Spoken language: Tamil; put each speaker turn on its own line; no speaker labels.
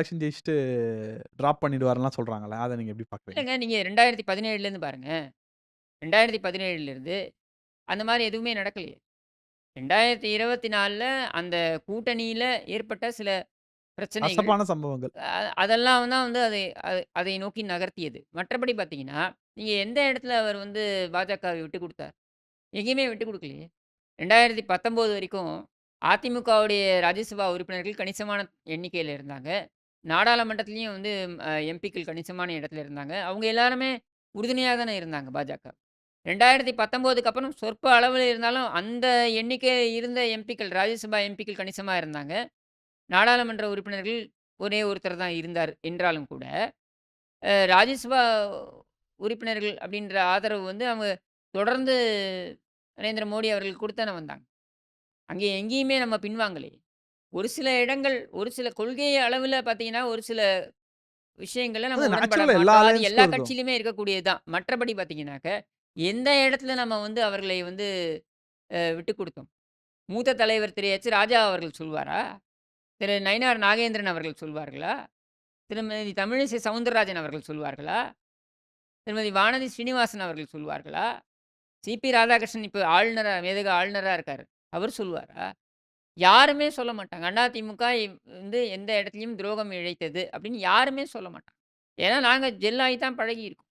எலக்ஷன் ஜெயிச்சுட்டு டிராப் பண்ணிடுவாருலாம் சொல்றாங்கல்ல. அத நீங்க எப்படி பார்க்குறீங்க?
இல்லங்க. நீங்க 2017லேருந்து பாருங்க. 2017லேருந்து அந்த மாரி எதுவுமே நடக்கலையே. 2024ல அந்த கூட்டணியில ஏற்பட்ட சில.
கசப்பான சம்பவங்கள்.
அதெல்லாம் தான் வந்து அதை அதை நோக்கி நகர்த்தியது. மற்றபடி பார்த்தீங்கன்னா, நீங்க எந்த இடத்துல அவர் வந்து பாஜகவை விட்டுக் குடுத்தார்? எங்கேயுமே விட்டுக் குடுக்கலையே. 2019 வரைக்கும் அதிமுகவுடைய ராஜ்யசபா உறுப்பினர்கள் கணிசமான எண்ணிக்கையில இருந்தாங்க. நாடாளுமன்றத்திலயும் வந்து அ எம்பிக்கள் கணிசமான இடத்துல இருந்தாங்க. அவங்க எல்லாருமே உறுதுணையா தானே இருந்தாங்க பாஜக. 2019க்கு அப்புறம் சொற்ப அளவுல இருந்தாலும் அந்த எண்ணிக்கை இருந்த எம்பிக்கள் ராஜ்யசபா எம்பிக்கள் கணிசமா இருந்தாங்க. நாடாளுமன்ற உறுப்பினர்கள் ஒரே ஒருத்தர் தான் இருந்தார் என்றாலும் கூட, அ ராஜ்யசபா உறுப்பினர்கள் அப்படின்ற ஆதரவு வந்து அவங்க தொடர்ந்து நரேந்திர மோடி அவர்கள் குடுத்து தானே வந்தாங்க. அங்கே எங்கேயுமே நம்ம பின்வாங்கலையே. ஒரு சில இடங்கள், ஒரு சில கொள்கை அளவுல பார்த்தீங்கன்னா, ஒரு சில விஷயங்கள்ல நம்ம உடன்பட
எல்லா
மாட்டோம். அது
அலையன்ஸ்க்கும்
எல்லா
இருக்கும்.
கட்சியிலுமே இருக்கக்கூடியது தான். மற்றபடி பார்த்தீங்கன்னாக்க, எந்த இடத்துல நம்ம வந்து அவர்களை வந்து அ விட்டுக் குடுத்தோம்? மூத்த தலைவர் திரு எச். ராஜா அவர்கள் சொல்வாரா? திரு நயினார் நாகேந்திரன் அவர்கள் சொல்வார்களா? திருமதி தமிழிசை சவுந்தரராஜன் அவர்கள் சொல்வார்களா? திருமதி வானதி ஸ்ரீனிவாசன் அவர்கள் சொல்வார்களா? சி.பி. ராதாகிருஷ்ணன் இப்ப ஆளுநரா மேதக ஆளுநரா இருக்காரு. அவர் சொல்வாரா? யாருமே சொல்ல மாட்டாங்க. அதிமுக வந்து எந்த இடத்துலையும் துரோகம் இழைத்தது அப்படின்னு யாருமே சொல்ல மாட்டாங்க. ஏன்னா நாங்கள் ஜெல்லாகி தான் தான் பழகியிருக்கோம்.